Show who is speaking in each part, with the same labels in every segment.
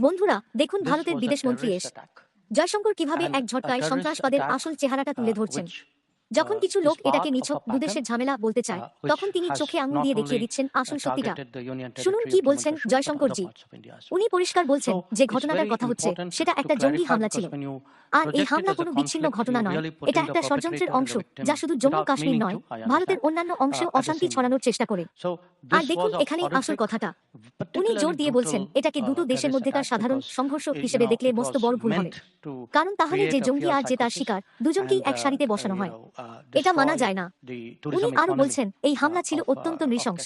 Speaker 1: বন্ধুরা দেখুন ভারতের বিদেশ মন্ত্রী এস। জয়শঙ্কর কীভাবে এক ঝটকায় সন্ত্রাসবাদের আসল চেহারাটা তুলে
Speaker 2: uh,
Speaker 1: ধরছেন? যখন কিছু লোক এটাকে নিছক দুদেশের ঝামেলা বলতে চায় তখন তিনি চোখে আঙুল দিয়ে দেখিয়ে দিচ্ছেন আসল সত্যিটা শুনুন কি বলছেন জয়শঙ্করজি। উনি পরিষ্কার বলছেন যে ঘটনাটার কথা হচ্ছে সেটা একটা জঙ্গি হামলা ছিল। আর এই হামলা কোনো বিচ্ছিন্ন ঘটনা নয়। এটা একটা ষড়যন্ত্রের অংশ যা শুধু জম্মু কাশ্মীর নয় ভারতের অন্যান্য
Speaker 2: অংশে
Speaker 1: অশান্তি ছড়ানোর চেষ্টা করে। আর দেখুন এখানে আসল কথাটা। উনি জোর দিয়ে বলছেন এটাকে দুটো দেশের মধ্যেকার সাধারণ সংঘর্ষ হিসেবে দেখলে মস্ত বড় ভুল হবে। কারণ তাহলে যে জঙ্গি আর যে তার শিকার দুজনকেই এক সারিতে বসানো হয় এটা মানা যায় না। উনি
Speaker 2: আরও
Speaker 1: বলছেন এই হামলা ছিল অত্যন্ত নৃশংস।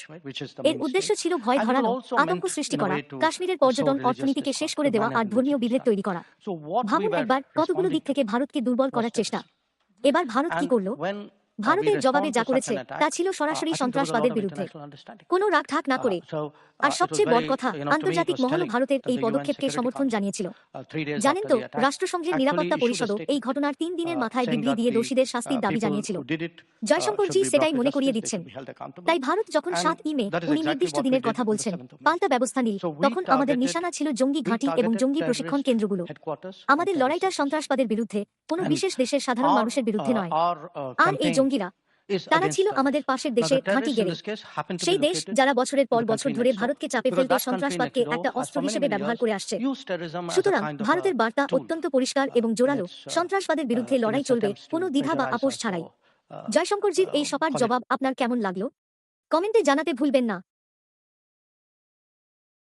Speaker 1: এর উদ্দেশ্য ছিল ভয় ধরানো আতঙ্ক সৃষ্টি করা কাশ্মীরের পর্যটন অর্থনীতিকে শেষ করে দেওয়া আর ধর্মীয় বিভেদ তৈরি করা। ভাবুন একবার কতগুলো দিক থেকে ভারতকে দুর্বল করার চেষ্টা। এবার ভারত কি করল? ভারতের জবাবে যা করেছে তা ছিল সরাসরি সন্ত্রাসবাদের বিরুদ্ধে। কোনো রাগ ঢাক
Speaker 2: না
Speaker 1: করে। আর সবচেয়ে বড় কথা আন্তর্জাতিক মহল ভারতের এই পদক্ষেপকে সমর্থন জানিয়েছিল। জানেন তো রাষ্ট্রসংঘের নিরাপত্তা পরিষদ এই ঘটনার তিন দিনের মাথায়
Speaker 2: বিবৃতি
Speaker 1: দিয়ে দোষীদের শাস্তির দাবি জানিয়েছিল। জয়শঙ্করজি সেটাই মনে করিয়ে দিচ্ছেন। তাই ভারত যখন সাত
Speaker 2: ইমে
Speaker 1: উনি নির্দিষ্ট দিনের কথা বলছেন। পাল্টা ব্যবস্থা নিল তখন আমাদের নিশানা ছিল জঙ্গি ঘাঁটি এবং জঙ্গি প্রশিক্ষণ কেন্দ্রগুলো। আমাদের লড়াইটা সন্ত্রাসবাদের বিরুদ্ধে কোনো বিশেষ দেশের সাধারণ মানুষের বিরুদ্ধে নয় আর এই জঙ্গিরা। তারা ছিল আমাদের পাশের দেশে
Speaker 2: খাঁটি
Speaker 1: গেড়ে সেই দেশ যারা বছরের পর বছর ধরে ভারতকে চাপে ফেলতে সন্ত্রাসবাদকে একটা অস্ত্র হিসেবে ব্যবহার করে আসছে। সুতরাং ভারতের বার্তা অত্যন্ত পরিষ্কার এবং জোরালো। সন্ত্রাসবাদের বিরুদ্ধে লড়াই চলবে। কোনো দ্বিধা বা আপোষ ছাড়াই। জয়শঙ্করজির এই
Speaker 2: সপার
Speaker 1: জবাব আপনার কেমন লাগল? কমেন্টে জানাতে ভুলবেন না।